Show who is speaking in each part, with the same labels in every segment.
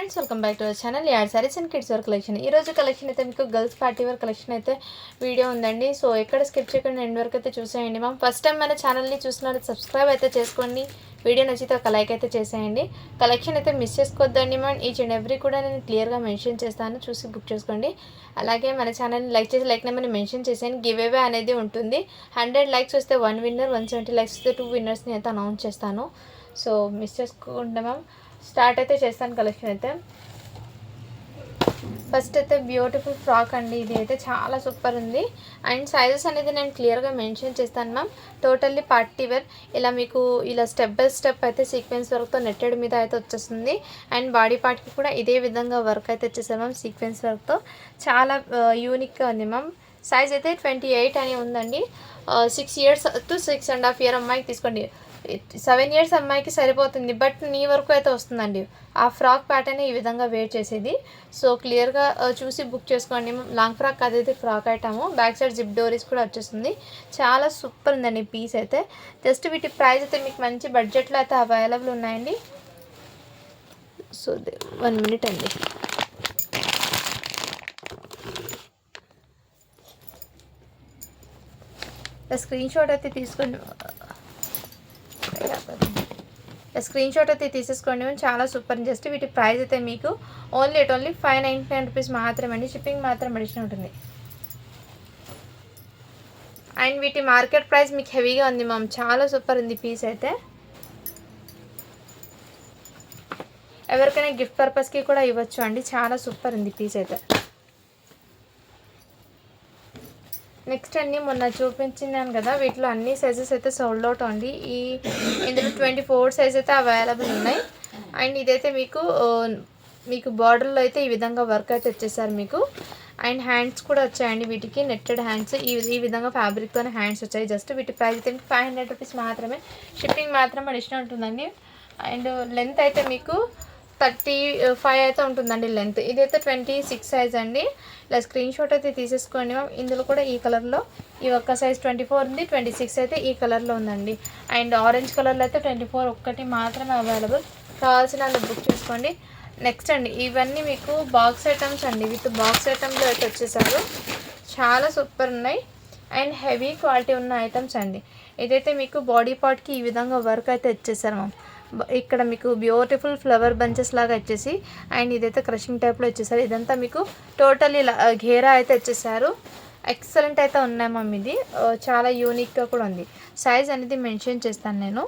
Speaker 1: Friends welcome back to our channel add saris and kids wear collection ఈ రోజు collection అయితే మీకు girls party wear collection అయితే video ఉందండి. సో ఎక్కడ స్కిప్ చేయకుండా ఎండ్ వరకు అయితే చూసేయండి మ్యామ్ ఫస్ట్ టైం మన ఛానల్ని చూస్తున్నారు సబ్స్క్రైబ్ అయితే చేసుకోండి. వీడియో నచ్చితే ఒక లైక్ అయితే చేసేయండి. కలెక్షన్ అయితే మిస్ చేసుకోవద్దండి మ్యామ్ ఈచ్ అండ్ ఎవ్రీ కూడా నేను క్లియర్గా మెన్షన్ చేస్తాను. చూసి బుక్ చేసుకోండి. అలాగే మన ఛానల్ని లైక్ చేసి లైక్ నెంబర్ని మెన్షన్ చేసేయండి. గివ్ అవే అనేది ఉంటుంది. హండ్రెడ్ లైక్స్ వస్తే one winner one seventy likes వస్తే టూ విన్నర్స్ని అయితే అనౌన్స్ చేస్తాను. సో మిస్ చేసుకోకుండా మ్యామ్ స్టార్ట్ అయితే చేస్తాను కలెక్షన్ అయితే. ఫస్ట్ అయితే బ్యూటిఫుల్ ఫ్రాక్ అండి ఇది అయితే చాలా సూపర్ ఉంది. అండ్ సైజెస్ అనేది నేను క్లియర్గా మెన్షన్ చేస్తాను మ్యామ్ టోటల్లీ పార్టీ వేర్ ఇలా మీకు ఇలా స్టెప్ బై స్టెప్ అయితే సీక్వెన్స్ వర్క్తో నెట్టెడ్ మీద అయితే వచ్చేస్తుంది. అండ్ బాడీ పార్ట్కి కూడా ఇదే విధంగా వర్క్ అయితే వచ్చేసాను మ్యామ్ సీక్వెన్స్ వర్క్తో చాలా uh, యూనిక్గా ఉంది మ్యామ్ సైజ్ అయితే ట్వంటీ ఎయిట్ అని ఉందండి. Six years to six and half year అమ్మాయికి తీసుకోండి. సెవెన్ ఇయర్స్ అమ్మాయికి సరిపోతుంది బట్ నీ వరకు అయితే వస్తుందండి. ఆ ఫ్రాక్ ప్యాటర్న్ ఈ విధంగా వేర్ చేసేది. సో క్లియర్గా uh, చూసి బుక్ చేసుకోండి. లాంగ్ ఫ్రాక్ అదైతే frock item back side zip డోరీస్ కూడా వచ్చేస్తుంది. చాలా సూపర్ ఉందండి పీస్ అయితే. జస్ట్ వీటి ప్రైస్ అయితే మీకు మంచి బడ్జెట్లో అయితే అవైలబుల్ ఉన్నాయండి. సో వన్ మినిట్ అండి. స్క్రీన్ షాట్ అయితే తీసుకొని స్క్రీన్ షాట్ అయితే తీసేసుకోండి. చాలా సూపర్ జస్ట్ వీటి ప్రైస్ అయితే మీకు only at only five ninety nine rupees మాత్రమే అండి షిప్పింగ్ మాత్రం అడిషన్ ఉంటుంది. అండ్ వీటి మార్కెట్ ప్రైస్ మీకు హెవీగా ఉంది మ్యామ్ చాలా సూపర్ ఉంది పీస్ అయితే. ఎవరికైనా గిఫ్ట్ పర్పస్కి కూడా ఇవ్వచ్చు అండి. చాలా సూపర్ ఉంది పీస్ అయితే. నెక్స్ట్ అన్ని మొన్న చూపించినాను కదా వీటిలో అన్ని సైజెస్ అయితే సోల్డ్ అవుట్ అండి. ఈ ఇందులో ట్వంటీ ఫోర్ సైజ్ అయితే అవైలబుల్ ఉన్నాయి. అండ్ ఇదైతే మీకు మీకు బార్డర్లో అయితే ఈ విధంగా వర్క్ అయితే వచ్చేసారు మీకు. అండ్ హ్యాండ్స్ కూడా వచ్చాయండి వీటికి నెట్టెడ్ హ్యాండ్స్ ఈ ఈ విధంగా ఫ్యాబ్రిక్తోనే హ్యాండ్స్ వచ్చాయి. జస్ట్ వీటి ప్రైస్ అయితే ఫైవ్ హండ్రెడ్ రూపీస్ మాత్రమే. షిప్పింగ్ మాత్రం అడిషనల్ ఉంటుందండి. అండ్ లెంత్ అయితే మీకు థర్టీ ఫైవ్ అయితే ఉంటుందండి లెంత్ ఇదైతే ట్వంటీ సిక్స్ సైజ్ అండి. ఇలా స్క్రీన్ షాట్ అయితే తీసేసుకోండి మ్యామ్. ఇందులో కూడా ఈ కలర్లో ఈ ఒక్క సైజ్ ట్వంటీ ఫోర్ ఉంది ట్వంటీ సిక్స్ అయితే ఈ కలర్లో ఉందండి. అండ్ ఆరెంజ్ కలర్లో అయితే ట్వంటీ ఫోర్ ఒక్కటి మాత్రమే అవైలబుల్. కావాల్సిన బుక్ చేసుకోండి. నెక్స్ట్ అండి ఇవన్నీ మీకు బాక్స్ ఐటమ్స్ అండి. విత్ బాక్స్ ఐటమ్లో అయితే వచ్చేసారు. చాలా సూపర్ ఉన్నాయి. అండ్ హెవీ క్వాలిటీ ఉన్న ఐటమ్స్ అండి. ఇదైతే మీకు బాడీ పార్ట్కి ఈ విధంగా వర్క్ అయితే వచ్చేసారు మ్యామ్. ఇక్కడ మీకు బ్యూటిఫుల్ ఫ్లవర్ బంచెస్ లాగా వచ్చేసి అండ్ ఇదైతే క్రషింగ్ టైప్లో వచ్చేసారు. ఇదంతా మీకు టోటలీ ఘేరా అయితే వచ్చేసారు. ఎక్సలెంట్ అయితే ఉన్నాయి మమ్మీ ఇది. చాలా యూనిక్గా కూడా ఉంది. సైజ్ అనేది మెన్షన్ చేస్తాను నేను.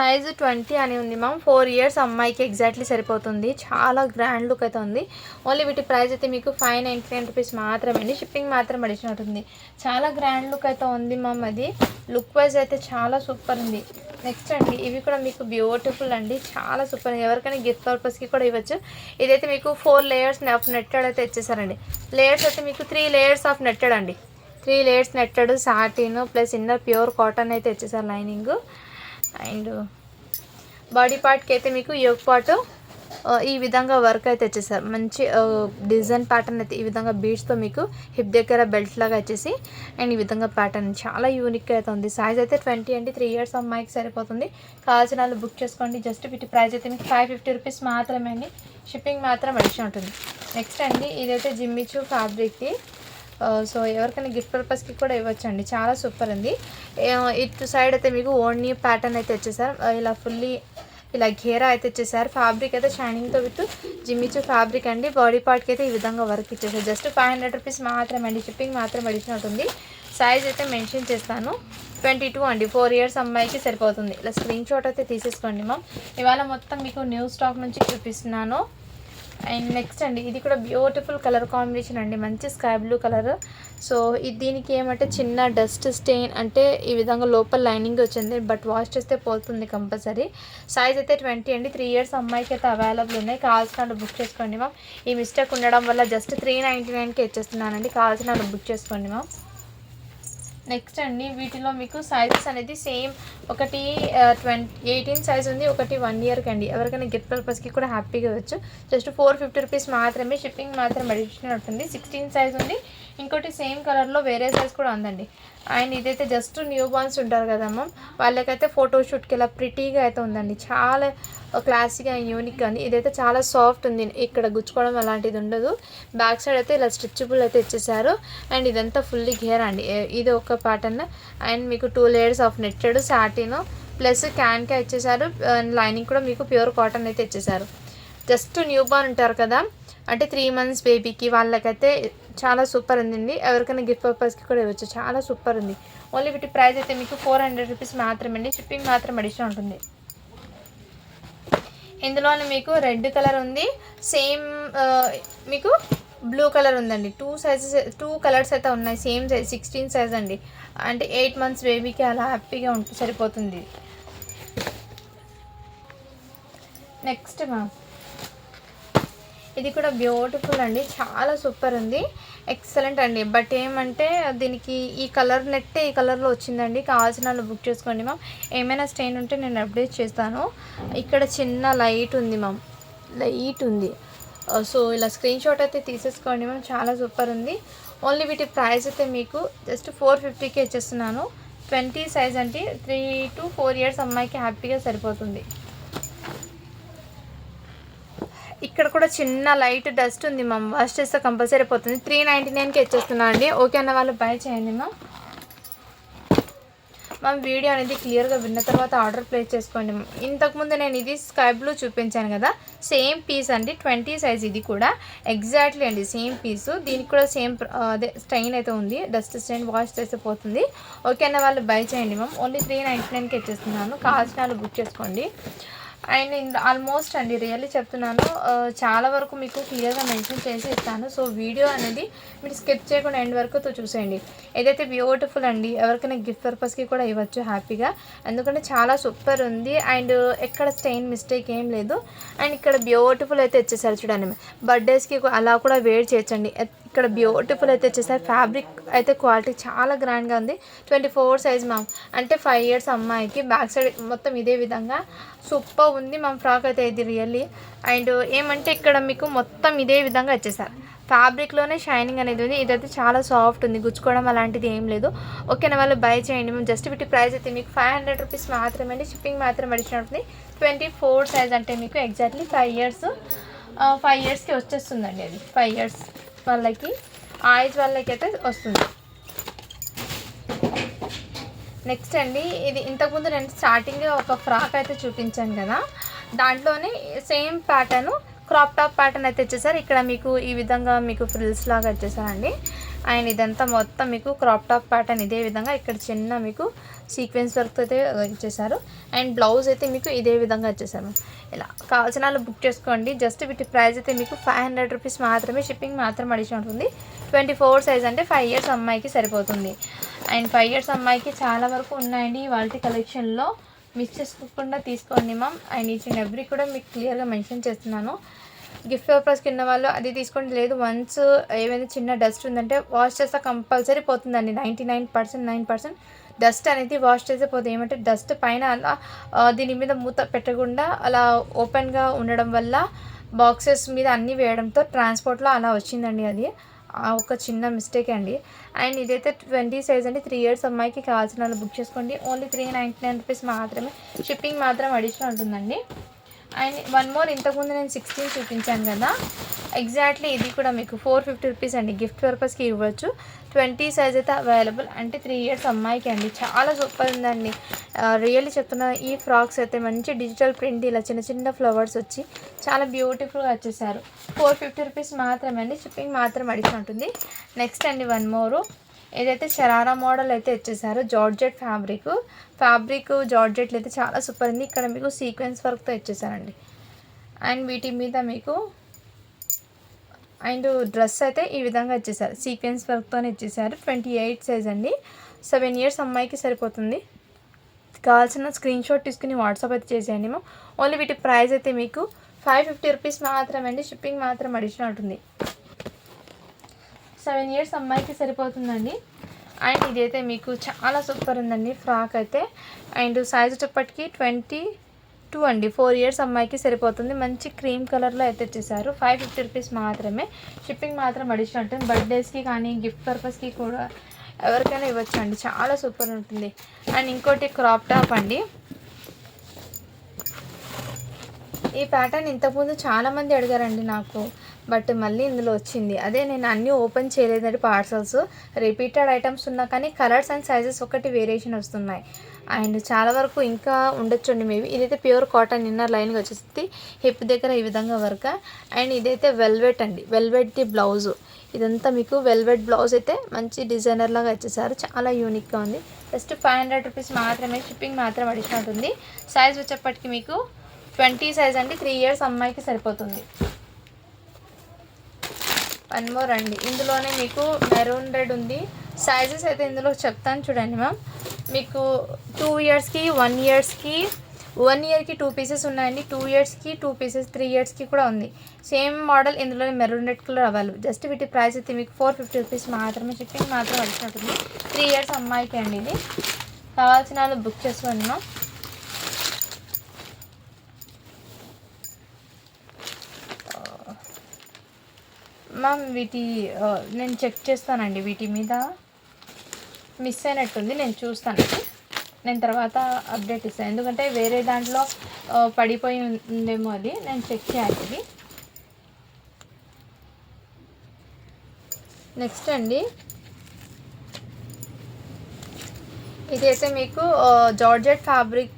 Speaker 1: సైజ్ ట్వంటీ అని ఉంది మ్యామ్ ఫోర్ ఇయర్స్ అమ్మాయికి ఎగ్జాక్ట్లీ సరిపోతుంది. చాలా గ్రాండ్ లుక్ అయితే ఉంది. ఓన్లీ వీటి ప్రైస్ అయితే మీకు ఫైవ్ నైంటీ నైన్ రూపీస్ మాత్రమే అండి. షిప్పింగ్ మాత్రం అడిషన్ ఉంటుంది చాలా గ్రాండ్ లుక్ అయితే ఉంది మ్యామ్ అది. లుక్ వైజ్ అయితే చాలా సూపర్ ఉంది. నెక్స్ట్ అండి ఇవి కూడా మీకు బ్యూటిఫుల్ అండి. చాలా సూపర్ ఎవరికైనా గిఫ్ట్ పర్పస్కి కూడా ఇవ్వచ్చు. ఇదైతే మీకు ఫోర్ లేయర్స్ ఆఫ్ నెట్టెడ్ అయితే ఇచ్చేసారండి. లేయర్స్ అయితే మీకు త్రీ లేయర్స్ ఆఫ్ నెట్టెడ్ అండి. Three layers netted satin plus inner pure cotton అయితే ఇచ్చేసారు లైనింగ్ అండ్ బాడీ పార్ట్కి అయితే మీకు యోగ్ పార్ట్ ఈ విధంగా వర్క్ అయితే వచ్చేసారు. మంచి డిజైన్ ప్యాటర్న్ అయితే ఈ విధంగా బీడ్స్తో మీకు హిప్ దగ్గర బెల్ట్ లాగా వచ్చేసి అండ్ ఈ విధంగా ప్యాటర్న్ చాలా యూనిక్ అయితే ఉంది. సైజ్ అయితే ట్వంటీ అండి త్రీ ఇయర్స్ అమ్మాయికి సరిపోతుంది. కావాల్సిన వాళ్ళు బుక్ చేసుకోండి. జస్ట్ వీటి ప్రైస్ అయితే మీకు ఫైవ్ ఫిఫ్టీ రూపీస్ మాత్రమే అండి. షిప్పింగ్ మాత్రం అడిషన్ ఉంటుంది. నెక్స్ట్ అండి ఇదైతే జిమ్మిచు ఫ్యాబ్రిక్ది సో ఎవరికైనా గిఫ్ట్ పర్పస్కి కూడా ఇవ్వచ్చు అండి చాలా సూపర్ ఉంది. ఇటు సైడ్ అయితే మీకు ఓన్లీ ప్యాటర్న్ అయితే వచ్చేసారు. ఇలా ఫుల్లీ ఇలా ఘేరా అయితే ఇచ్చేసారు ఫ్యాబ్రిక్ అయితే షైనింగ్తో విత్ జిమ్మిచు ఫ్యాబ్రిక్ అండి. బాడీ పార్ట్కి అయితే ఈ విధంగా వర్క్ ఇచ్చేసారు. జస్ట్ ఫైవ్ హండ్రెడ్ రూపీస్ మాత్రమే అండి. షిప్పింగ్ మాత్రం అడిషన్ ఉంటుంది. సైజ్ అయితే మెన్షన్ చేస్తాను. ట్వంటీ టూ అండి. ఫోర్ ఇయర్స్ అమ్మాయికి సరిపోతుంది. ఇలా స్క్రీన్ షాట్ అయితే తీసేసుకోండి మ్యామ్ ఇవాళ మొత్తం మీకు న్యూ స్టాక్ నుంచి చూపిస్తున్నాను. అండ్ నెక్స్ట్ అండి ఇది కూడా బ్యూటిఫుల్ కలర్ కాంబినేషన్ అండి మంచి స్కై బ్లూ కలర్. సో ఇది దీనికి ఏమంటే చిన్న డస్ట్ స్టెయిన్ అంటే ఈ విధంగా లోపల లైనింగ్ వచ్చింది బట్ వాష్ చేస్తే పోతుంది కంపల్సరీ. సైజ్ అయితే ట్వంటీ అండి త్రీ ఇయర్స్ అమ్మాయికి అయితే అవైలబుల్ ఉన్నాయి. కావాల్సిన బుక్ చేసుకోండి మ్యామ్. ఈ మిస్టేక్ ఉండడం వల్ల జస్ట్ త్రీ నైంటీ నైన్కి ఇచ్చేస్తున్నానండి కావాల్సిన బుక్ చేసుకోండి మ్యామ్. నెక్స్ట్ అండి వీటిలో మీకు సైజెస్ అనేది సేమ్ ఒకటి ట్వంటీ ఎయిటీన్ సైజ్ ఉంది ఒకటి వన్ ఇయర్కి అండి. ఎవరికైనా గిఫ్ట్ పర్పస్కి కూడా హ్యాపీగా ఇవ్వచ్చు జస్ట్ ఫోర్ ఫిఫ్టీ రూపీస్ మాత్రమే షిప్పింగ్ మాత్రం అడిషనల్ ఉంటుంది. సిక్స్టీన్ సైజ్ ఉంది ఇంకోటి సేమ్ కలర్లో వేరే సైజ్ కూడా ఉందండి. అండ్ ఇదైతే జస్ట్ న్యూ బార్న్స్ ఉంటారు కదమ్మా వాళ్ళకైతే ఫోటోషూట్కి ఇలా ప్రిటీగా అయితే ఉందండి. చాలా క్లాసీగా యూనిక్ ఉంది ఇదైతే చాలా సాఫ్ట్ ఉంది. ఇక్కడ గుచ్చుకోవడం అలాంటిది ఉండదు. బ్యాక్ సైడ్ అయితే ఇలా స్ట్రెచబుల్ అయితే ఇచ్చేసారు. అండ్ ఇదంతా ఫుల్లీ గేర్ అండి. ఇది ఒక ప్యాటర్న్ అండ్ మీకు two layers of netted satin plus క్యాన్కే ఇచ్చేసారు. అండ్ లైనింగ్ కూడా మీకు ప్యూర్ కాటన్ అయితే ఇచ్చేసారు. జస్ట్ న్యూ బార్న్ ఉంటారు కదా. అంటే త్రీ మంత్స్ బేబీకి వాళ్ళకైతే చాలా సూపర్ ఉందండి. ఎవరికైనా గిఫ్ట్ పర్పస్కి కూడా ఇవ్వచ్చు. చాలా సూపర్ ఉంది. ఓన్లీ వీటి ప్రైస్ అయితే మీకు ఫోర్ హండ్రెడ్ రూపీస్ మాత్రమే అండి షిప్పింగ్ మాత్రం అడిషన్ ఉంటుంది. ఇందులోనే మీకు రెడ్ కలర్ ఉంది. సేమ్ మీకు బ్లూ కలర్ ఉందండి. టూ సైజెస్ టూ కలర్స్ అయితే ఉన్నాయి. సేమ్ సైజ్ సిక్స్టీన్ సైజ్ అండి. అంటే ఎయిట్ మంత్స్ బేబీకి అలా హ్యాపీగా ఉంటుంది సరిపోతుంది. నెక్స్ట్ మ్యామ్ ఇది కూడా బ్యూటిఫుల్ అండి. చాలా సూపర్ ఉంది. ఎక్సలెంట్ అండి. బట్ ఏమంటే దీనికి ఈ కలర్ నెట్టే ఈ కలర్లో వచ్చిందండి. కావాల్సిన వాళ్ళు బుక్ చేసుకోండి మ్యామ్ ఏమైనా స్టెయిన్ ఉంటే నేను అప్డేట్ చేస్తాను. ఇక్కడ చిన్న లైట్ ఉంది మ్యామ్ లైట్ ఉంది. Uh, సో ఇలా స్క్రీన్ షాట్ అయితే తీసేసుకోండి మ్యామ్ చాలా సూపర్ ఉంది. ఓన్లీ వీటి ప్రైస్ అయితే మీకు జస్ట్ ఫోర్ ఫిఫ్టీకి ఇచ్చేస్తున్నాను. ట్వంటీ సైజ్ అంటే త్రీ టు ఫోర్ ఇయర్స్ అమ్మాయికి హ్యాపీగా సరిపోతుంది. ఇక్కడ కూడా చిన్న లైట్ డస్ట్ ఉంది మ్యామ్ వాష్ చేస్తే కంపల్సరీ పోతుంది త్రీ నైంటీ నైన్కి ఇచ్చేస్తున్నా అండి. ఓకే అన్న వాళ్ళు బై చేయండి మ్యామ్ మ్యామ్ వీడియో అనేది క్లియర్గా విన్న తర్వాత ఆర్డర్ ప్లేస్ చేసుకోండి ఇంతకుముందు నేను ఇది స్కై బ్లూ చూపించాను కదా. సేమ్ పీస్ అండి. ట్వంటీ సైజ్ ఇది కూడా. ఎగ్జాక్ట్లీ అండి. సేమ్ పీసు దీనికి కూడా సేమ్ అదే స్టైన్ అయితే ఉంది. డస్ట్ స్టైన్ వాష్ చేస్తే పోతుంది. ఓకే అన్న వాళ్ళు బై చేయండి మ్యామ్ ఓన్లీ త్రీ నైంటీ నైన్కి ఇచ్చేస్తున్నాను. కావాల్సిన వాళ్ళు బుక్ చేసుకోండి. అండ్ ఇన్ ఆల్మోస్ట్ అండి రియల్లీ చెప్తున్నాను చాలా వరకు మీకు క్లియర్గా మెన్షన్ చేసి ఇస్తాను. సో వీడియో అనేది మీరు స్కిప్ చేయకుండా ఎండ్ వరకు చూసేయండి. ఏదైతే బ్యూటిఫుల్ అండి ఎవరికైనా గిఫ్ట్ పర్పస్కి కూడా ఇవ్వచ్చు హ్యాపీగా. ఎందుకంటే చాలా సూపర్ ఉంది. అండ్ ఎక్కడ స్టెయిన్ మిస్టేక్ ఏం లేదు. అండ్ ఇక్కడ బ్యూటిఫుల్ అయితే ఇచ్చేసారు చూడండి. బర్త్డేస్కి అలా కూడా వేడి చేయొచ్చండి. ఇక్కడ బ్యూటిఫుల్ అయితే వచ్చేసారి. ఫ్యాబ్రిక్ అయితే క్వాలిటీ చాలా గ్రాండ్గా ఉంది. ట్వంటీ ఫోర్ సైజ్ మ్యామ్ అంటే ఫైవ్ ఇయర్స్ అమ్మాయికి బ్యాక్ సైడ్ మొత్తం ఇదే విధంగా. సూపర్ ఉంది మా ఫ్రాక్ అయితే ఇది రియల్లీ అండ్ ఏమంటే ఇక్కడ మీకు మొత్తం ఇదే విధంగా వచ్చేసారు. ఫ్యాబ్రిక్లోనే షైనింగ్ అనేది ఉంది. ఇదైతే చాలా సాఫ్ట్ ఉంది. గుచ్చుకోవడం అలాంటిది ఏం లేదు. ఓకేనా వాళ్ళు బై చేయండి. మేము జస్ట్ వీటి ప్రైస్ అయితే మీకు ఫైవ్ హండ్రెడ్ రూపీస్ మాత్రమే అండి. షిప్పింగ్ మాత్రం అడిచినట్టుంది. ట్వంటీ ఫోర్ సైజ్ అంటే మీకు ఎగ్జాక్ట్లీ ఫైవ్ ఇయర్స్ ఫైవ్ ఇయర్స్కి వచ్చేస్తుందండి అది. ఫైవ్ ఇయర్స్ వాళ్ళకి ఆయిల్స్ వాళ్ళకి అయితే వస్తుంది. నెక్స్ట్ అండి ఇది ఇంతకుముందు నేను స్టార్టింగ్ ఒక ఫ్రాక్ అయితే చూపించాను కదా దాంట్లోనే same pattern crop top pattern అయితే ఇచ్చేసారు. ఇక్కడ మీకు ఈ విధంగా మీకు ఫ్రిల్స్ లాగా ఇచ్చేసారండి. అండ్ ఇదంతా మొత్తం మీకు క్రాప్ టాప్ ప్యాటర్న్ ఇదే విధంగా ఇక్కడ చిన్న మీకు సీక్వెన్స్ వర్క్ అయితే ఇచ్చేసారు అండ్ బ్లౌజ్ అయితే మీకు ఇదే విధంగా ఇచ్చేసారు ఇలా కావాల్సిన వాళ్ళు బుక్ చేసుకోండి. జస్ట్ వీటి ప్రైస్ అయితే మీకు ఫైవ్ హండ్రెడ్ రూపీస్ మాత్రమే షిప్పింగ్ మాత్రం అడిషన్ ఉంటుంది. ట్వంటీ ఫోర్ సైజ్ అంటే ఫైవ్ ఇయర్స్ అమ్మాయికి సరిపోతుంది. అండ్ ఫైవ్ ఇయర్స్ అమ్మాయికి చాలా వరకు ఉన్నాయండి వాళ్ళ కలెక్షన్లో. మిస్ చేసుకోకుండా తీసుకోండి ma'am. And each and every కూడా మీకు క్లియర్గా మెన్షన్ చేస్తున్నాను. గిఫ్ట్ పేపర్స్ కింద వాళ్ళు అది తీసుకోండి. లేదు వన్స్ ఏమైనా చిన్న డస్ట్ ఉందంటే వాష్ చేస్తే కంపల్సరీ పోతుందండి. Ninety nine percent nine percent dust అనేది వాష్ చేస్తే పోతుంది. ఏమంటే డస్ట్ పైన అలా దీని మీద మూత పెట్టకుండా అలా ఓపెన్గా ఉండడం వల్ల బాక్సెస్ మీద అన్నీ వేయడంతో ట్రాన్స్పోర్ట్లో అలా వచ్చిందండి అది. ఆ ఒక చిన్న మిస్టేక్ అండి. అండ్ ఇదైతే ట్వంటీ సైజ్ అండి. త్రీ ఇయర్స్ అమ్మాయికి కావాల్సిన వాళ్ళు బుక్ చేసుకోండి. Only three ninety nine rupees మాత్రమే షిప్పింగ్ మాత్రం అడిషనల్ ఉంటుందండి. అండ్ వన్ మోర్ ఇంతకుముందు నేను సిక్స్టీన్ చూపించాను కదా. ఎగ్జాక్ట్లీ ఇది కూడా మీకు ఫోర్ ఫిఫ్టీ రూపీస్ అండి. గిఫ్ట్ పర్పస్కి ఇవ్వచ్చు. ట్వంటీ సైజ్ అయితే అవైలబుల్ అంటే త్రీ ఇయర్స్ అమ్మాయికి అండి. చాలా సూపర్ ఉందండి. రియల్లీ చెప్తున్నా ఈ ఫ్రాక్స్ అయితే మంచి డిజిటల్ ప్రింట్ ఇలా చిన్న చిన్న ఫ్లవర్స్ వచ్చి చాలా బ్యూటిఫుల్గా వచ్చేసారు. ఫోర్ ఫిఫ్టీ రూపీస్ మాత్రమే అండి. షిప్పింగ్ మాత్రం అడిగి ఉంటుంది. నెక్స్ట్ అండి వన్ మోరు ఏదైతే షరారా మోడల్ అయితే ఇచ్చేసారో జార్జెట్ ఫ్యాబ్రిక్. ఫ్యాబ్రిక్ జార్జెట్లు అయితే చాలా సూపర్ ఉంది. ఇక్కడ మీకు సీక్వెన్స్ వర్క్తో ఇచ్చేసారండి అండ్ వీటి మీద మీకు అండ్ డ్రెస్ అయితే ఈ విధంగా ఇచ్చేసారు సీక్వెన్స్ వర్క్తోనే ఇచ్చేసారు ట్వంటీ ఎయిట్ సైజ్ అండి. సెవెన్ ఇయర్స్ అమ్మాయికి సరిపోతుంది. కావాల్సిన స్క్రీన్ షాట్ తీసుకుని వాట్సాప్ అయితే చేసేయండి మేము ఓన్లీ వీటి ప్రైస్ అయితే మీకు ఫైవ్ ఫిఫ్టీ రూపీస్ మాత్రమే అండి. షిప్పింగ్ మాత్రం అడిషనల్ ఉంటుంది. సెవెన్ ఇయర్స్ అమ్మాయికి సరిపోతుందండి. అండ్ ఇదైతే మీకు చాలా సూపర్ ఉందండి ఫ్రాక్ అయితే. అండ్ సైజ్ వచ్చేప్పటికి ట్వంటీ టూ అండి. ఫోర్ ఇయర్స్ అమ్మాయికి సరిపోతుంది. మంచి క్రీమ్ కలర్లో అయితే ఇచ్చేసారు. ఫైవ్ ఫిఫ్టీ రూపీస్ మాత్రమే. షిప్పింగ్ మాత్రం అడిషనల్ ఉంటుంది. బర్త్డేస్కి కానీ గిఫ్ట్ పర్పస్కి కూడా ఎవరికైనా ఇవ్వచ్చు అండి చాలా సూపర్ ఉంటుంది. అండ్ ఇంకోటి క్రాప్ టాప్ అండి. ఈ ప్యాటర్న్ ఇంతకుముందు చాలామంది అడిగారండి నాకు. బట్ మళ్ళీ ఇందులో వచ్చింది. అదే నేను అన్నీ ఓపెన్ చేయలేదండి పార్సల్స్. రిపీటెడ్ ఐటమ్స్ ఉన్నా కానీ కలర్స్ అండ్ సైజెస్ ఒకటి వేరియేషన్ వస్తున్నాయి. అండ్ చాలా వరకు ఇంకా ఉండొచ్చండి మేబీ. ఇదైతే ప్యూర్ కాటన్ ఇన్నర్ లైన్గా వచ్చేసి హిప్ దగ్గర ఈ విధంగా వర్క్. అండ్ ఇదైతే వెల్వెట్ అండి. వెల్వెట్ది బ్లౌజు. ఇదంతా మీకు వెల్వెట్ బ్లౌజ్ అయితే మంచి డిజైనర్ లాగా వచ్చేసారు చాలా యూనిక్గా ఉంది. జస్ట్ ఫైవ్ హండ్రెడ్ రూపీస్ మాత్రమే షిప్పింగ్ మాత్రం అడిషనల్ ఉంటుంది. సైజ్ వచ్చేప్పటికి మీకు ట్వంటీ సైజ్ అండి. త్రీ ఇయర్స్ అమ్మాయికి సరిపోతుంది. వన్ మోర్ అండి ఇందులోనే మీకు మెరూన్ రెడ్ ఉంది. సైజెస్ అయితే ఇందులో చెప్తాను చూడండి మ్యామ్ మీకు టూ ఇయర్స్కి వన్ ఇయర్స్కి వన్ ఇయర్కి టూ పీసెస్ ఉన్నాయండి. టూ ఇయర్స్కి టూ పీసెస్ త్రీ ఇయర్స్కి కూడా ఉంది. సేమ్ మోడల్ ఇందులోనే మెరూన్ రెడ్ కలర్ అవ్వాలి జస్ట్ వీటి ప్రైస్ అయితే మీకు ఫోర్ ఫిఫ్టీ రూపీస్ మాత్రమే షిప్పింగ్ మాత్రం వచ్చినట్టుంది. త్రీ ఇయర్స్ అమ్మాయికి అండి ఇది. కావాల్సిన వాళ్ళు బుక్ చేసుకోండి మ్యామ్ వీటి నేను చెక్ చేస్తానండి. వీటి మీద మిస్ అయినట్టుంది. నేను చూస్తాను. నేను తర్వాత అప్డేట్ ఇస్తాను. ఎందుకంటే వేరే దాంట్లో పడిపోయి ఉందేమో అది. నేను చెక్ చేయాలి ఇది. నెక్స్ట్ అండి. ఇదైతే మీకు జార్జెట్ ఫ్యాబ్రిక్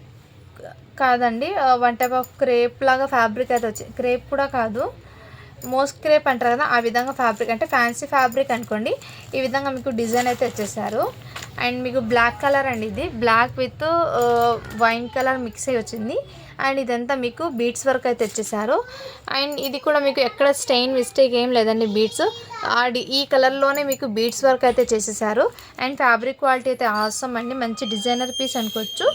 Speaker 1: కాదండి. వన్ టైప్ ఆఫ్ క్రేప్ లాగా ఫ్యాబ్రిక్ అయితే వచ్చి క్రేప్ కూడా కాదు. మోస్ట్ క్రేప్ అంటారు కదా ఆ విధంగా ఫ్యాబ్రిక్ అంటే ఫ్యాన్సీ ఫ్యాబ్రిక్ అనుకోండి. ఈ విధంగా మీకు డిజైన్ అయితే వచ్చేసారు. అండ్ మీకు బ్లాక్ కలర్ అండి ఇది. Black with wine colour mix అయ్యి వచ్చింది. అండ్ ఇదంతా మీకు బీట్స్ వర్క్ అయితే తెచ్చేసారు అండ్ ఇది కూడా మీకు ఎక్కడ స్టెయిన్ మిస్టేక్ ఏం లేదండి బీట్స్ ఆ ఈ కలర్లోనే మీకు బీట్స్ వర్క్ అయితే చేసేసారు. అండ్ ఫ్యాబ్రిక్ క్వాలిటీ అయితే అవసరం అండి. మంచి డిజైనర్ పీస్ అనుకోవచ్చు.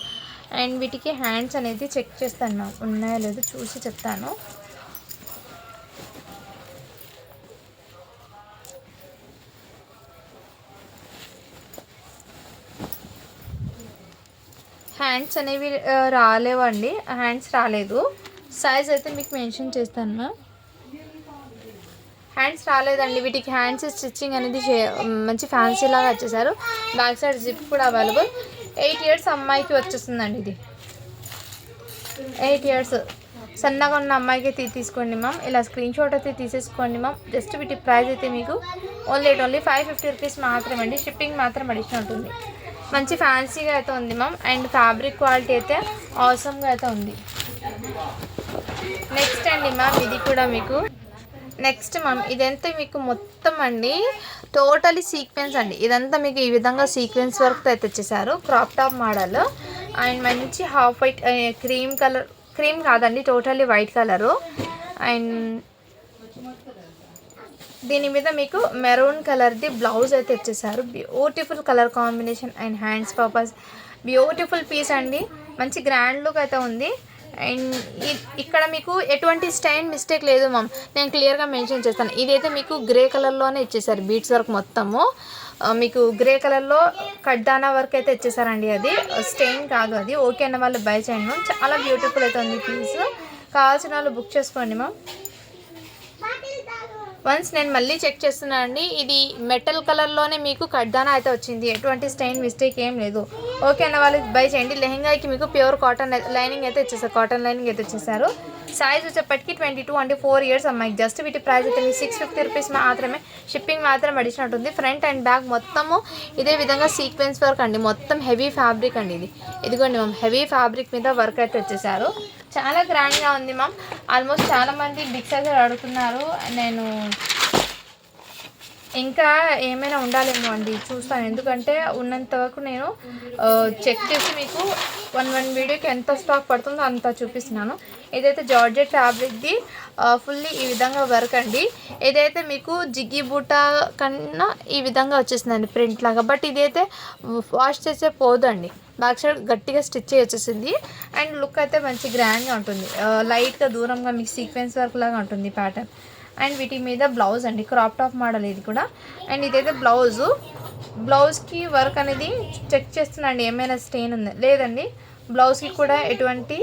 Speaker 1: అండ్ వీటికి హ్యాండ్స్ అనేది చెక్ చేస్తాను. ఉన్నాయో లేదో చూసి చెప్తాను. హ్యాండ్స్ అనేవి రాలేవండి. హ్యాండ్స్ రాలేదు. సైజ్ అయితే మీకు మెన్షన్ చేస్తాను మ్యామ్ హ్యాండ్స్ రాలేదండి. వీటికి హ్యాండ్స్ స్టిచ్చింగ్ అనేది చే- మంచి ఫ్యాన్సీ లాగా వచ్చేసారు. బ్యాక్ సైడ్ జిప్ కూడా అవైలబుల్ ఎయిట్ ఇయర్స్ అమ్మాయికి వచ్చేస్తుందండి ఇది. ఎయిట్ ఇయర్స్ సన్నగా ఉన్న అమ్మాయికి తీ తీసుకోండి మ్యామ్ ఇలా స్క్రీన్ షాట్ అయితే తీసేసుకోండి మ్యామ్ జస్ట్ వీటి ప్రైస్ అయితే మీకు only only five fifty rupees మాత్రమే అండి షిప్పింగ్ మాత్రం అడిషనల్ ఉంటుంది. మంచి ఫ్యాన్సీగా అయితే ఉంది మ్యామ్ అండ్ ఫ్యాబ్రిక్ క్వాలిటీ అయితే అవసరంగా అయితే ఉంది. నెక్స్ట్ అండి మ్యామ్ ఇది కూడా మీకు. నెక్స్ట్ మ్యామ్ ఇదంతా మీకు మొత్తం అండి టోటలీ సీక్వెన్స్ అండి. ఇదంతా మీకు ఈ విధంగా సీక్వెన్స్ వర్క్ అయితే తెచ్చేసారు క్రాప్ టాప్ మోడల్ అండ్ మంచి half white cream colour cream కాదండి టోటలీ వైట్ కలరు అండ్ దీని మీద మీకు మెరూన్ కలర్ది బ్లౌజ్ అయితే ఇచ్చేసారు beautiful colour combination and hands purpose beautiful piece అండి. మంచి గ్రాండ్ లుక్ అయితే ఉంది. అండ్ ఇక్కడ మీకు ఎటువంటి స్టైన్ మిస్టేక్ లేదు మ్యామ్ నేను క్లియర్గా మెన్షన్ చేస్తాను. ఇదైతే మీకు గ్రే కలర్లోనే ఇచ్చేసారు బీట్స్ వర్క్ మొత్తము. మీకు గ్రే కలర్లో కడ్డానా వర్క్ అయితే ఇచ్చేసారండి అది. స్టెయిన్ కాదు అది. ఓకే అన్న వాళ్ళు బై చేయండి మ్యామ్ చాలా బ్యూటిఫుల్ అయితే ఉంది పీస్ కావాల్సిన వాళ్ళు బుక్ చేసుకోండి మ్యామ్ వన్స్ నేను మళ్ళీ చెక్ చేస్తున్నాను అండి ఇది మెటల్ కలర్లోనే మీకు కడ్దానా అయితే వచ్చింది. ఎటువంటి స్టైన్ మిస్టేక్ ఏం లేదు. ఓకే అన్న వాళ్ళు బై చేయండి. లెహంగాకి మీకు ప్యూర్ కాటన్ లైనింగ్ అయితే ఇచ్చేసారు కాటన్ లైనింగ్ అయితే ఇచ్చేసారు. సైజ్ వచ్చేప్పటికి ట్వంటీ టూ అంటే ఫోర్ ఇయర్స్ అమ్మాయికి. జస్ట్ వీటి ప్రైస్ అయితే మీకు సిక్స్ ఫిఫ్టీ రూపీస్ మాత్రమే. షిప్పింగ్ మాత్రం అడిషనల్ ఉంటుంది ఫ్రంట్ అండ్ బ్యాక్ మొత్తము ఇదే విధంగా సీక్వెన్స్ వర్క్ అండి. మొత్తం హెవీ ఫ్యాబ్రిక్ అండి ఇది. ఇదిగోండి మ్యామ్ హెవీ ఫ్యాబ్రిక్ మీద వర్క్ అయితే వచ్చేసారు. చాలా గ్రాండ్గా ఉంది మ్యామ్ ఆల్మోస్ట్ చాలామంది బిగ్ సైజర్ అడుగుతున్నారు. నేను ఇంకా ఏమైనా ఉండాలేమో అండి చూస్తాను. ఎందుకంటే ఉన్నంత వరకు నేను చెక్ చేసి మీకు వన్ వన్ వీడియోకి ఎంత స్టాక్ పడుతుందో అంత చూపిస్తున్నాను. ఇదైతే జార్జెట్ ఫ్యాబ్రిక్ది ఫుల్లీ ఈ విధంగా వర్క్ అండి. ఇదైతే మీకు జిగ్గి బూట కన్నా ఈ విధంగా వచ్చేసిందండి ప్రింట్ లాగా. బట్ ఇదైతే వాష్ చేసే పోదండి. బ్యాక్ సైడ్ గట్టిగా స్టిచ్ వచ్చేసింది అండ్ లుక్ అయితే మంచి గ్రాండ్గా ఉంటుంది. లైట్గా దూరంగా మీకు సీక్వెన్స్ వర్క్ లాగా ఉంటుంది ప్యాటర్న్. అండ్ వీటి మీద బ్లౌజ్ అండి. క్రాప్ టాప్ మోడల్ ఇది కూడా. అండ్ ఇదైతే బ్లౌజు. బ్లౌజ్కి వర్క్ అనేది చెక్ చేస్తున్నాండి. ఏమైనా స్టెయిన్ ఉంది? లేదండి. బ్లౌజ్కి కూడా ఎటువంటి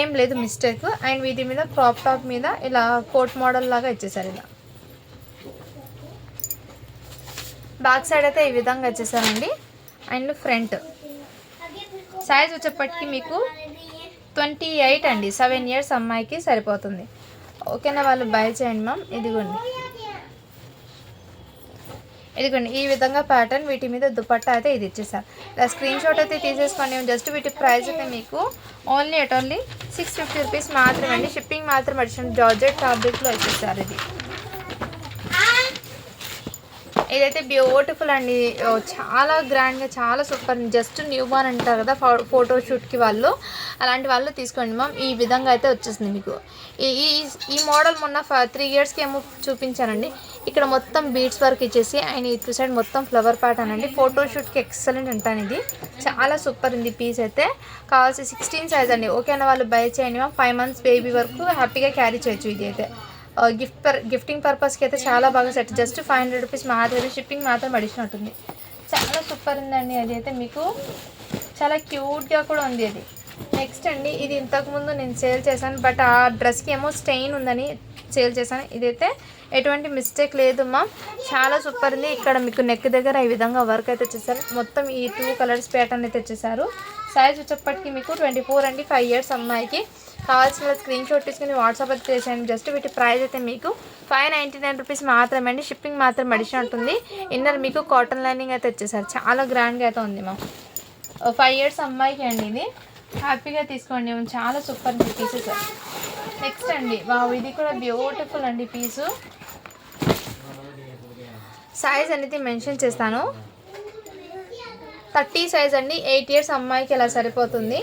Speaker 1: ఏం లేదు మిస్టేక్. అండ్ వీటి మీద క్రాప్ టాప్ మీద ఇలా కోట్ మోడల్ లాగా ఇచ్చేసారు ఇలా. బ్యాక్ సైడ్ అయితే ఈ విధంగా వచ్చేసారండి అండ్ ఫ్రంట్. సైజ్ వచ్చేప్పటికి మీకు ట్వంటీ ఎయిట్ అండి. సెవెన్ ఇయర్స్ అమ్మాయికి సరిపోతుంది. ఓకేనా వాళ్ళు? బై చేయండి మ్యామ్ ఇదిగోండి. ఇదిగోండి. ఈ విధంగా ప్యాటర్న్ వీటి మీద దుపట్టా అయితే ఇది ఇచ్చేసారు. ఇలా స్క్రీన్ షాట్ అయితే తీసేసుకోండి. జస్ట్ వీటి ప్రైస్ అయితే మీకు only at only six fifty rupees మాత్రమే అండి. షిప్పింగ్ మాత్రం అడిషన్ జార్జెట్ ఫ్యాబ్రిక్లో ఇచ్చేసారు ఇది. ఇదైతే బ్యూటిఫుల్ అండి. చాలా గ్రాండ్గా చాలా సూపర్ జస్ట్ న్యూ బార్న్ అంటారు కదా ఫో- ఫోటో షూట్కి వాళ్ళు. అలాంటి వాళ్ళు తీసుకోండి మ్యామ్ ఈ విధంగా అయితే వచ్చేసింది మీకు. ఈ ఈ- ఈ మోడల్ మొన్న త్రీ ఇయర్స్కి ఏమో చూపించానండి ఇక్కడ మొత్తం బీడ్స్ వర్క్ ఇచ్చేసి ఆయన ఇటు సైడ్ మొత్తం ఫ్లవర్ ప్యాటర్న్ అండి. ఫోటోషూట్కి ఎక్సలెంట్ అంటాను ఇది చాలా సూపర్ ఉంది పీస్ అయితే. కావాల్సి సిక్స్టీన్ సైజ్ అండి. ఓకేనా వాళ్ళు బై చేయండి మ్యామ్ ఫైవ్ మంత్స్ బేబీ వరకు హ్యాపీగా క్యారీ చేయొచ్చు ఇది అయితే గిఫ్ట్ పర్ గిఫ్టింగ్ పర్పస్కి అయితే చాలా బాగా set just five hundred rupees మాత్రమే షిప్పింగ్ మాత్రం అడిషన్ ఉంటుంది చాలా సూపర్ ఉందండి అది అయితే మీకు. చాలా క్యూట్గా కూడా ఉంది అది. నెక్స్ట్ అండి ఇది ఇంతకుముందు నేను సేల్ చేశాను బట్ ఆ డ్రెస్కి ఏమో స్టెయిన్ ఉందని సేల్ చేశాను. ఇదైతే ఎటువంటి మిస్టేక్ లేదు మా చాలా సూపర్ ఉంది. ఇక్కడ మీకు నెక్ దగ్గర ఈ విధంగా వర్క్ అయితే తెచ్చేసారు మొత్తం ఈ టూ కలర్స్ ప్యాటర్న్ అయితే తెచ్చేసారు సైజ్ వచ్చేప్పటికి మీకు ట్వంటీ ఫోర్ అండి ఫైవ్ ఇయర్స్ అమ్మాయికి. కావాల్సిన స్క్రీన్ షాట్ తీసుకుని వాట్సాప్ అయితే చేసేయండి. జస్ట్ వీటి ప్రైస్ అయితే మీకు ఫైవ్ నైంటీ నైన్ రూపీస్ మాత్రమే అండి షిప్పింగ్ మాత్రం అడిషన్ ఉంటుంది. ఇన్నర్ మీకు కాటన్ లైనింగ్ అయితే వచ్చేసారు. చాలా గ్రాండ్గా అయితే ఉంది మా. ఫైవ్ ఇయర్స్ అమ్మాయికి అండి ఇది. హ్యాపీగా తీసుకోండి. చాలా సూపర్ పీసెస్ నెక్స్ట్ అండి. వావ్ ఇది కూడా బ్యూటిఫుల్ అండి పీసు సైజ్ అనేది మెన్షన్ చేస్తాను. థర్టీ సైజ్ అండి. ఎయిట్ ఇయర్స్ అమ్మాయికి ఇలా సరిపోతుంది?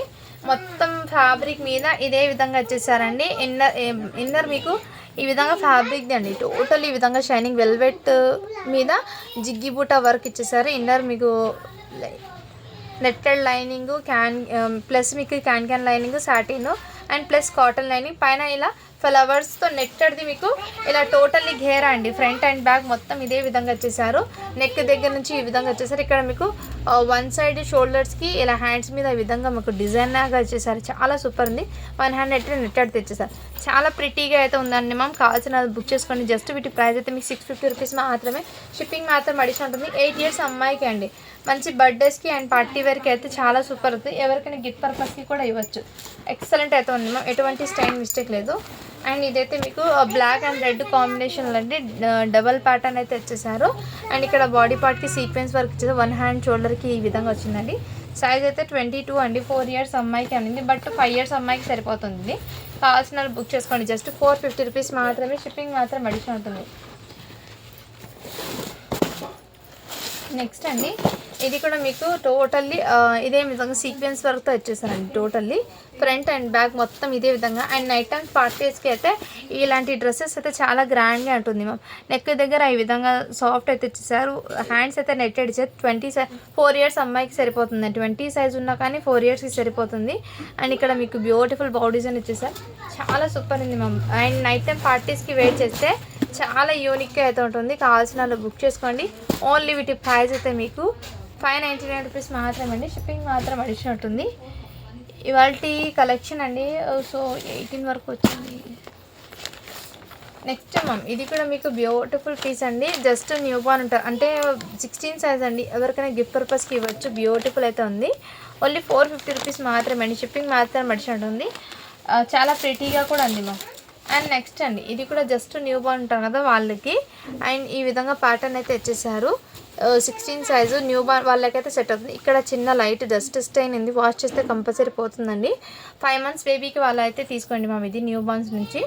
Speaker 1: మొత్తం ఫ్యాబ్రిక్ మీద ఇదే విధంగా వచ్చేసారండి. ఇన్నర్ ఇన్నర్ మీకు ఈ విధంగా ఫ్యాబ్రిక్ది అండి. టోటల్ ఈ విధంగా షైనింగ్ వెల్వెట్ మీద జిగ్గి బూట వర్క్ ఇచ్చేసారు. ఇన్నర్ మీకు నెట్టెడ్ లైనింగ్ క్యాన్ ప్లస్ మీకు can can lining satin and plus cotton lining పైన ఇలా ఫ్లవర్స్తో నెక్టర్ది మీకు. ఇలా టోటల్లీ ఘేరా అండి. ఫ్రంట్ అండ్ బ్యాక్ మొత్తం ఇదే విధంగా వచ్చేసారు నెక్ దగ్గర నుంచి ఈ విధంగా వచ్చేసారు ఇక్కడ మీకు వన్ సైడ్ షోల్డర్స్కి ఇలా హ్యాండ్స్ మీద ఈ విధంగా మీకు డిజైన్ లాగా వచ్చేసారు చాలా సూపర్ ఉంది. వన్ హ్యాండ్ నెట్ నెట్టెడ్ తెచ్చేసారు చాలా ప్రిటీగా అయితే ఉందండి మ్యామ్ కావాల్సిన బుక్ చేసుకోండి. జస్ట్ వీటి ప్రైస్ అయితే మీకు సిక్స్ ఫిఫ్టీ రూపీస్ మాత్రమే. షిప్పింగ్ మాత్రం అడిషన్ ఉంటుంది. ఎయిట్ ఇయర్స్ అమ్మాయికి అండి. మంచి బర్త్డేస్కి అండ్ పార్టీ వేర్కి అయితే చాలా సూపర్ అవుతుంది ఎవరికైనా గిఫ్ట్ పర్పస్కి కూడా ఇవ్వచ్చు. ఎక్సలెంట్ అయితే ఉంది మ్యామ్ ఎటువంటి స్టైన్ మిస్టేక్ లేదు. అండ్ ఇదైతే మీకు బ్లాక్ అండ్ రెడ్ కాంబినేషన్లో అండి డబల్ ప్యాటర్న్ అయితే వచ్చేసారు. అండ్ ఇక్కడ బాడీ పార్ట్కి సీక్వెన్స్ వర్క్ వచ్చేసి వన్ హ్యాండ్ షోల్డర్కి ఈ విధంగా వచ్చిందండి. సైజ్ అయితే ట్వంటీ టూ అండి ఫోర్ ఇయర్స్ అమ్మాయికి అనింది బట్ ఫైవ్ ఇయర్స్ అమ్మాయికి సరిపోతుంది కావాల్సిన బుక్ చేసుకోండి జస్ట్ ఫోర్ ఫిఫ్టీ రూపీస్ మాత్రమే షిప్పింగ్ మాత్రం అడిషన్ ఉంటుంది. నెక్స్ట్ అండి ఇది కూడా మీకు టోటల్లీ ఇదే విధంగా సీక్వెన్స్ వర్క్తో వచ్చేసారండి టోటల్లీ ఫ్రంట్ అండ్ బ్యాక్ మొత్తం ఇదే విధంగా. అండ్ నైట్ టైం పార్టీస్కి అయితే ఇలాంటి డ్రెస్సెస్ అయితే చాలా గ్రాండ్గా ఉంటుంది మ్యామ్. నెక్ దగ్గర ఈ విధంగా సాఫ్ట్ అయితే ఇచ్చేసారు. హ్యాండ్స్ అయితే నెట్టెడ్ ఇచ్చారు ట్వంటీ ఫోర్ ఇయర్స్ అమ్మాయికి సరిపోతుంది. ట్వంటీ సైజ్ ఉన్నా కానీ ఫోర్ ఇయర్స్కి సరిపోతుంది. అండ్ ఇక్కడ మీకు బ్యూటిఫుల్ బాడీస్ అని ఇచ్చేసారు. చాలా సూపర్ ఉంది మ్యామ్. అండ్ నైట్ టైం పార్టీస్కి వెయిట్ చేస్తే చాలా యూనిక్గా అయితే ఉంటుంది. కావాల్సిన వాళ్ళు బుక్ చేసుకోండి. ఓన్లీ వీటి ప్రైస్ అయితే మీకు ఫైవ్ నైంటీ నైన్ రూపీస్ మాత్రమే అండి. షిప్పింగ్ మాత్రం అడిషన్ ఉంటుంది. ఇవాళ కలెక్షన్ అండి. సో ఎయిటీన్ వరకు వచ్చింది. నెక్స్ట్ మ్యామ్ ఇది కూడా మీకు బ్యూటిఫుల్ పీస్ అండి. జస్ట్ న్యూ బార్న్ ఉంటారు అంటే సిక్స్టీన్ సైజ్ అండి. ఎవరికైనా గిఫ్ట్ పర్పస్కి ఇవ్వచ్చు. బ్యూటిఫుల్ అయితే ఉంది. ఓన్లీ ఫోర్ ఫిఫ్టీ రూపీస్ మాత్రమే అండి. షిప్పింగ్ మాత్రం మడిచి ఉంటుంది చాలా ప్రిటీగా కూడా ఉంది మ్యామ్ అండ్ నెక్స్ట్ అండి. ఇది కూడా జస్ట్ న్యూ బార్న్ ఉంటారు కదా వాళ్ళకి. అండ్ ఈ విధంగా ప్యాటర్న్ అయితే ఇచ్చేసారు సిక్స్టీన్ సైజు న్యూ బార్న్ వాళ్ళకైతే సెట్ అవుతుంది. ఇక్కడ చిన్న లైట్ డస్ట్ స్టైన్ ఉంది. వాష్ చేస్తే కంపల్సరీ పోతుందండి. ఫైవ్ మంత్స్ బేబీకి వాళ్ళు అయితే తీసుకోండి మ్యామ్ ఇది న్యూ బార్న్స్ నుంచి.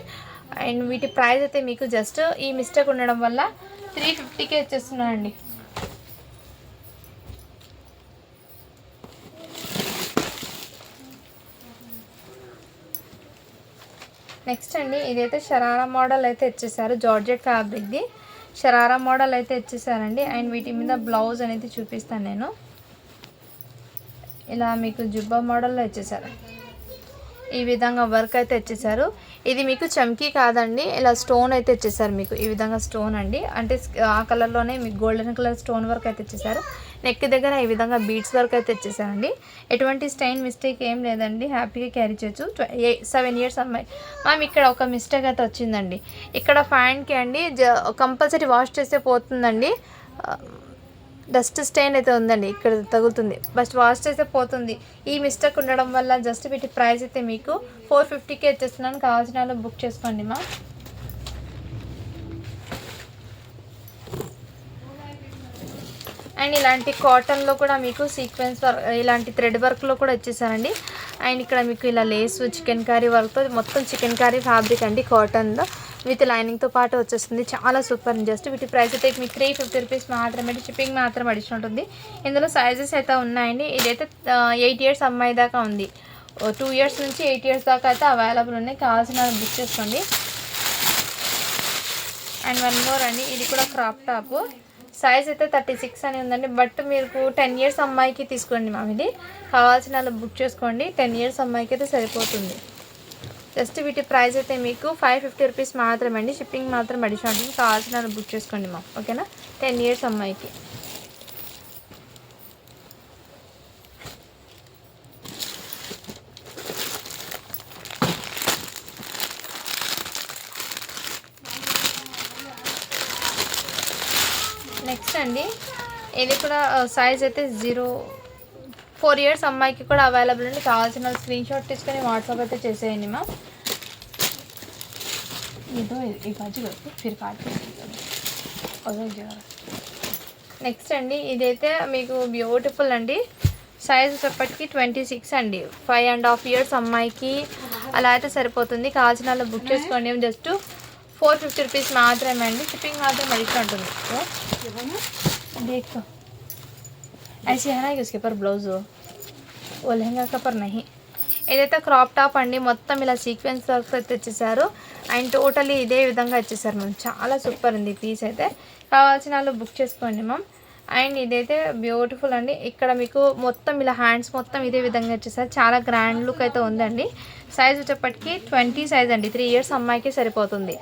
Speaker 1: అండ్ వీటి ప్రైస్ అయితే మీకు జస్ట్ ఈ మిస్టేక్ ఉండడం వల్ల త్రీ ఫిఫ్టీకే వచ్చేస్తున్నాయండి. నెక్స్ట్ అండి ఇదైతే షరారా మోడల్ అయితే ఇచ్చేసారు. జార్జెట్ ఫ్యాబ్రిక్ది షరారా మోడల్ అయితే ఇచ్చేసారండి. అండ్ వీటి మీద బ్లౌజ్ అనేది చూపిస్తాను నేను. ఇలా మీకు జుబ్బా మోడల్లో ఇచ్చేసారు. ఈ విధంగా వర్క్ అయితే ఇచ్చేసారు. ఇది మీకు చమ్కీ కాదండి. ఇలా స్టోన్ అయితే ఇచ్చేసారు మీకు. ఈ విధంగా స్టోన్ అండి. అంటే ఆ కలర్లోనే మీకు గోల్డెన్ కలర్ స్టోన్ వర్క్ అయితే ఇచ్చేసారు. నెక్ దగ్గర ఈ విధంగా బీడ్స్ వర్క్ అయితే తెచ్చేసానండి. ఎటువంటి స్టైన్ మిస్టేక్ ఏం లేదండి. హ్యాపీగా క్యారీ చేయొచ్చు. సెవెన్ ఇయర్స్ అమ్మాయి మ్యామ్ ఇక్కడ ఒక మిస్టేక్ అయితే వచ్చిందండి. ఇక్కడ ఫ్యాన్కి అండి కంపల్సరీ వాష్ చేస్తే పోతుందండి. డస్ట్ స్టెయిన్ అయితే ఉందండి. ఇక్కడ తగులుతుంది. బస్ట్ వాష్ చేస్తే పోతుంది. ఈ మిస్టేక్ ఉండడం వల్ల జస్ట్ వీటి ప్రైస్ అయితే మీకు ఫోర్ ఫిఫ్టీకే వచ్చేస్తున్నాను కావాల్సిన బుక్ చేసుకోండి మా అండ్ ఇలాంటి కాటన్లో కూడా మీకు సీక్వెన్స్ వర్క్ ఇలాంటి థ్రెడ్ వర్క్లో కూడా ఇచ్చేసానండి. అండ్ ఇక్కడ మీకు ఇలా లేస్ చికెన్ కర్రీ వర్క్తో మొత్తం చికెన్ కర్రీ ఫ్యాబ్రిక్ అండి కాటన్లో విత్ లైనింగ్తో పాటు వచ్చేస్తుంది. చాలా సూపర్ జస్ట్ వీటి ప్రైస్ అయితే మీకు త్రీ ఫిఫ్టీ రూపీస్ మాత్రమే షిప్పింగ్ మాత్రం అడిషన్ ఉంటుంది. ఇందులో సైజెస్ అయితే ఉన్నాయండి. ఇదైతే ఎయిట్ ఇయర్స్ అమ్మాయి దాకా ఉంది. టూ ఇయర్స్ నుంచి ఎయిట్ ఇయర్స్ దాకా అయితే అవైలబుల్ ఉన్నాయి. కావాల్సిన బుక్ చేసుకోండి. అండ్ వన్ మోర్ అండి. ఇది కూడా క్రాప్ టాప్ సైజ్ అయితే థర్టీ సిక్స్ అని ఉందండి. బట్ మీరు టెన్ ఇయర్స్ అమ్మాయికి తీసుకోండి మా ఇది. కావాల్సిన అలా బుక్ చేసుకోండి. టెన్ ఇయర్స్ అమ్మాయికి అయితే సరిపోతుంది. జస్ట్ వీటి ప్రైస్ అయితే మీకు ఫైవ్ ఫిఫ్టీ రూపీస్ మాత్రమే అండి. షిప్పింగ్ మాత్రం అడిషనల్ ఉంటుంది కావాల్సిన బుక్ చేసుకోండి మా ఓకేనా టెన్ ఇయర్స్ అమ్మాయికి. నెక్స్ట్ అండి. ఇది కూడా సైజ్ అయితే జీరో ఫోర్ ఇయర్స్ అమ్మాయికి కూడా అవైలబుల్ అండి. కావాల్సిన స్క్రీన్ షాట్ తీసుకొని వాట్సాప్ అయితే చేసేయండి మా ఏదో ఈ కాజు ఫిర్ నెక్స్ట్ అండి. ఇదైతే మీకు బ్యూటిఫుల్ అండి. సైజ్ వచ్చేప్పటికి ట్వంటీ సిక్స్ అండి. ఫైవ్ అండ్ హాఫ్ ఇయర్స్ అమ్మాయికి అలా అయితే సరిపోతుంది. కావాల్సిన వాళ్ళు బుక్ చేసుకోండి. జస్ట్ ఫోర్ ఫిఫ్టీ రూపీస్ మాత్రమే అండి. షిప్పింగ్ మాత్రం అడిగి ఉంటుంది. देखो ऐसे है ना कि उसके ऊपर ब्लाउज हो वो लहंगा का पर नहीं ఏదైతే క్రాప్ టాప్ అండి మొత్తం ఇలా సీక్వెన్స్ వర్క్ అయితే ఇచ్చేసారు అండ్ టోటలీ ఇదే విధంగా ఇచ్చేసారు మ్యామ్ చాలా సూపర్ ఉంది పీస్ అయితే కావాల్సిన వాళ్ళు బుక్ చేసుకోండి మ్యామ్ అండ్ ఇదైతే బ్యూటిఫుల్ అండి. ఇక్కడ మీకు మొత్తం ఇలా హ్యాండ్స్ మొత్తం ఇదే విధంగా ఇచ్చేసారు చాలా గ్రాండ్ లుక్ అయితే ఉందండి. సైజ్ వచ్చేప్పటికి ట్వంటీ సైజ్ అండి. త్రీ ఇయర్స్ అమ్మాయికి సరిపోతుంది.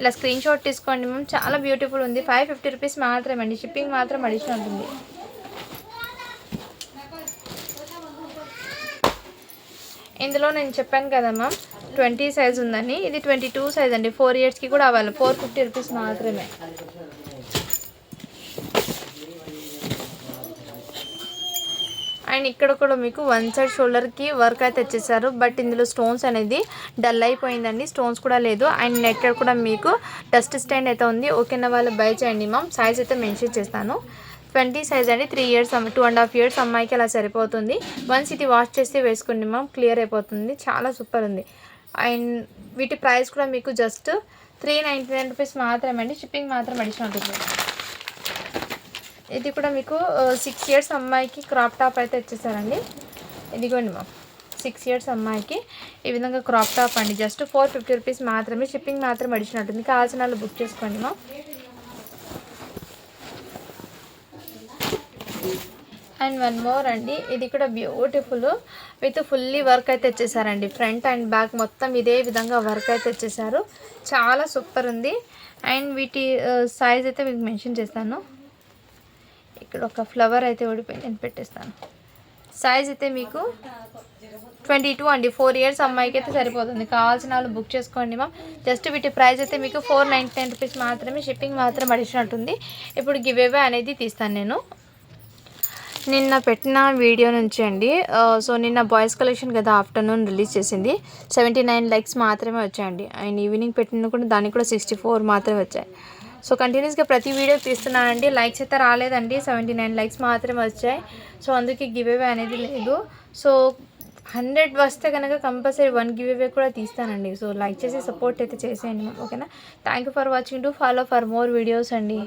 Speaker 1: ఇలా స్క్రీన్ షాట్ తీసుకోండి మ్యామ్. చాలా బ్యూటిఫుల్ ఉంది. ఫైవ్ ఫిఫ్టీ రూపీస్ మాత్రమే అండి షిప్పింగ్ మాత్రం అడిషనల్ ఉంటుంది ఇందులో నేను చెప్పాను కదా మ్యామ్ ట్వంటీ సైజ్ ఉందని. ఇది ట్వంటీ టూ సైజ్ అండి. ఫోర్ ఇయర్స్కి కూడా అవ్వాలి. ఫోర్ ఫిఫ్టీ రూపీస్ మాత్రమే. అండ్ ఇక్కడ కూడా మీకు వన్ సైడ్ షోల్డర్కి వర్క్ అయితే వచ్చేసారు బట్ ఇందులో స్టోన్స్ అనేది డల్ అయిపోయిందండి. స్టోన్స్ కూడా లేదు. అండ్ నెక్ కూడా మీకు డస్ట్ స్టాండ్ అయితే ఉంది. ఓకేనా వాళ్ళు బై చేయండి మ్యామ్ సైజ్ అయితే మెన్షన్ చేస్తాను. ట్వంటీ సైజ్ అండి. Three years two and half years అమ్మాయికి అలా సరిపోతుంది. వన్స్ ఇది వాష్ చేస్తే వేసుకోండి మ్యామ్ క్లియర్ అయిపోతుంది. చాలా సూపర్ ఉంది. అండ్ వీటి ప్రైస్ కూడా మీకు just three ninety nine rupees మాత్రమే అండి. షిప్పింగ్ మాత్రం అడిషనల్ ఉంటుంది. ఇది కూడా మీకు సిక్స్ ఇయర్స్ అమ్మాయికి క్రాప్ టాప్ అయితే ఇచ్చేసారండి. ఇదిగోండి మా సిక్స్ ఇయర్స్ అమ్మాయికి ఈ విధంగా క్రాప్ టాప్ అండి. జస్ట్ ఫోర్ ఫిఫ్టీ రూపీస్ మాత్రమే షిప్పింగ్ మాత్రం అడిషన్ ఉంటుంది. కావాల్సిన వాళ్ళు బుక్ చేసుకోండి మా. అండ్ వన్ మోర్ అండి. ఇది కూడా బ్యూటిఫుల్ విత్ ఫుల్లీ వర్క్ అయితే ఇచ్చేసారండి. ఫ్రంట్ అండ్ బ్యాక్ మొత్తం ఇదే విధంగా వర్క్ అయితే ఇచ్చేసారు. చాలా సూపర్ ఉంది. అండ్ వీటి సైజ్ అయితే మీకు మెన్షన్ చేస్తాను. ఇక్కడ ఒక ఫ్లవర్ అయితే ఓడిపోయి నేను పెట్టేస్తాను. సైజ్ అయితే మీకు ట్వంటీ టూ అండి. ఫోర్ ఇయర్స్ అమ్మాయికి అయితే సరిపోతుంది. కావాల్సిన వాళ్ళు బుక్ చేసుకోండి మ్యామ్ జస్ట్ వీటి ప్రైస్ అయితే మీకు ఫోర్ నైంటీ నైన్ రూపీస్ మాత్రమే షిప్పింగ్ మాత్రం అడిచినట్టుంది ఇప్పుడు గివ్ అవే అనేది తీస్తాను నేను. నిన్న పెట్టిన వీడియో నుంచి అండి సో నిన్న బాయ్స్ కలెక్షన్ కదా ఆఫ్టర్నూన్ రిలీజ్ చేసింది. సెవెంటీ నైన్ లైక్స్ మాత్రమే వచ్చాయండి. అండ్ ఈవినింగ్ పెట్టిన కూడా దానికి కూడా సిక్స్టీ ఫోర్ మాత్రమే వచ్చాయి. సో కంటిన్యూస్గా ప్రతి వీడియో తీస్తున్నానండి. లైక్స్ అయితే రాలేదండి. సెవెంటీ నైన్ లైక్స్ మాత్రమే వచ్చాయి. సో అందుకే గివ్ అవే అనేది లేదు. సో హండ్రెడ్ వస్తే కనుక కంపల్సరీ వన్ గివ్ అవే కూడా తీస్తానండి. సో లైక్ చేసి సపోర్ట్ అయితే చేసేయండి. ఓకేనా thank you for watching to follow for more videos అండి.